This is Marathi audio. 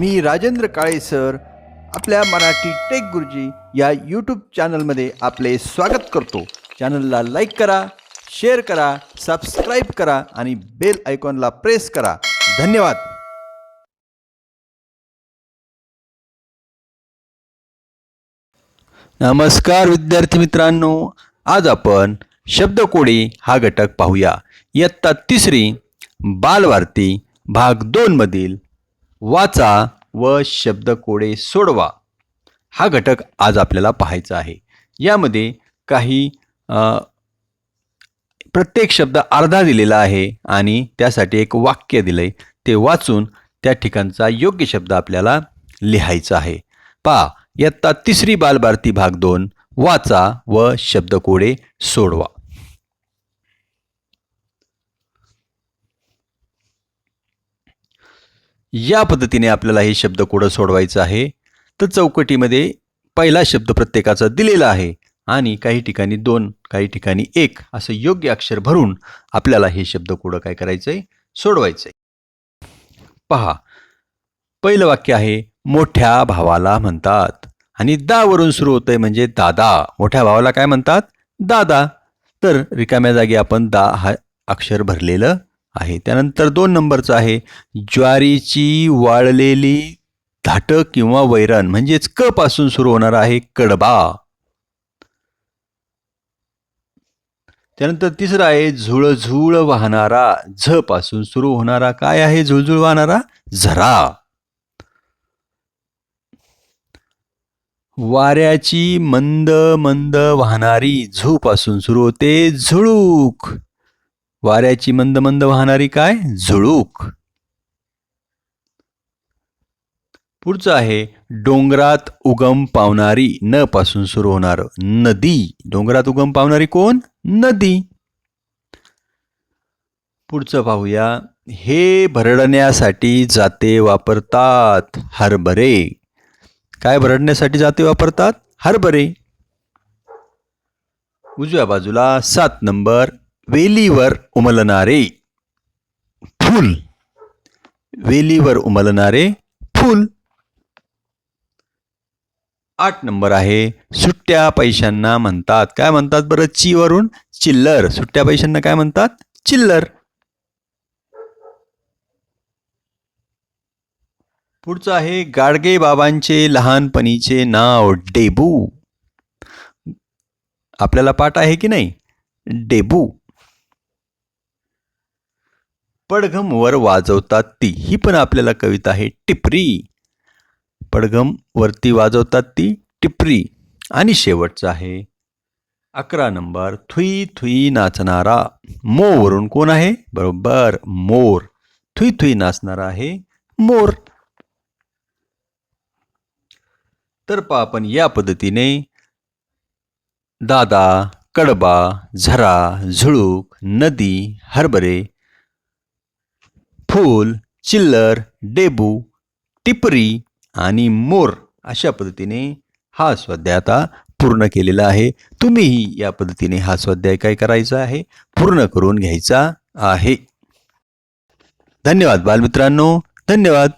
मी राजेंद्र काळे सर आपल्या मराठी टेक गुरुजी या यूट्यूब चॅनलमध्ये आपले स्वागत करतो. चॅनलला लाईक करा शेअर करा सबस्क्राईब करा आणि बेल आयकॉनला प्रेस करा. धन्यवाद. नमस्कार विद्यार्थी मित्रांनो आज आपण शब्दकोडी हा घटक पाहूया. इयत्ता तिसरी बालवार्ती भाग दोनमधील वाचा व शब्दकोडे सोडवा. हा घटक आज आपल्याला पाहायचा आहे. यामध्ये काही प्रत्येक शब्द अर्धा दिलेला आहे आणि त्यासाठी एक वाक्य दिलं आहे ते वाचून त्या ठिकाणचा योग्य शब्द आपल्याला लिहायचा आहे. पहा इयत्ता तिसरी बालभारती भाग दोन वाचा व शब्दकोडे सोडवा. या पद्धतीने आपल्याला हे शब्दकोडं सोडवायचं आहे? तर चौकटीमध्ये पहिला शब्द प्रत्येकाचा दिलेला आहे आणि काही ठिकाणी दोन काही ठिकाणी एक असं योग्य अक्षर भरून आपल्याला हे शब्दकोडं काय करायचंय? सोडवायचंय. पहा पहिलं वाक्य आहे मोठ्या भावाला म्हणतात. आणि दा वरून सुरू होतंय म्हणजे दादा. मोठ्या भावाला काय म्हणतात? दादा. तर रिकाम्या जागी आपण दा हा अक्षर भरलेलं आहे. त्यानंतर दोन नंबरचं आहे ज्वारीची वाळलेली धाटक किंवा वैरण म्हणजेच क पासून सुरू होणार आहे कडबा. त्यानंतर तिसरं आहे झुळझुळ वाहणारा झ पासून सुरू होणारा काय आहे झुळझुळ वाहणारा? झरा. वाऱ्याची मंद मंद वाहणारी झू पासून सुरू होते झुळूक. वाऱ्याची मंद मंद वाहणारी काय? झुळूक. पुढचं आहे डोंगरात उगम पावणारी न पासून सुरू होणार नदी. डोंगरात उगम पावणारी कोण? नदी. पुढचं पाहूया हे भरडण्यासाठी जाते वापरतात हरभरे. काय भरडण्यासाठी जाते वापरतात? हरभरे. उजव्या बाजूला सात नंबर वेलीवर उमलणारे फूल. वेलीवर उमलणारे फूल. आठ नंबर आहे सुट्ट्या पैशांना म्हणतात. काय म्हणतात बरं? चीवरून चिल्लर. सुट्ट्या पैशांना काय म्हणतात? चिल्लर. पुढचं आहे गाडगे बाबांचे लहानपणीचे नाव डेबू. आपल्याला पाठ आहे की नाही? डेबू. पडघम वर वाजवतात ती. ही पण आपल्याला कविता आहे. टिपरी. पडघम वरती वाजवतात ती टिपरी. आणि शेवटचं आहे. अकरा नंबर. Thuy Thuy नाचणारा. मोवरून कोण आहे? बरोबर. मोर. थुई थुई नाचणारा आहे मोर. तर पा आपण या पद्धतीने. दादा कडबा झरा झुळूक नदी हरभरे फूल चिल्लर डेबू टिपरी आणि मोर अशा पद्धतीने हा स्वाध्याय आता पूर्ण केलेला आहे. तुम्हीही या पद्धतीने हा स्वाध्याय काय करायचा आहे? पूर्ण करून घ्यायचा आहे. धन्यवाद बालमित्रांनो. धन्यवाद.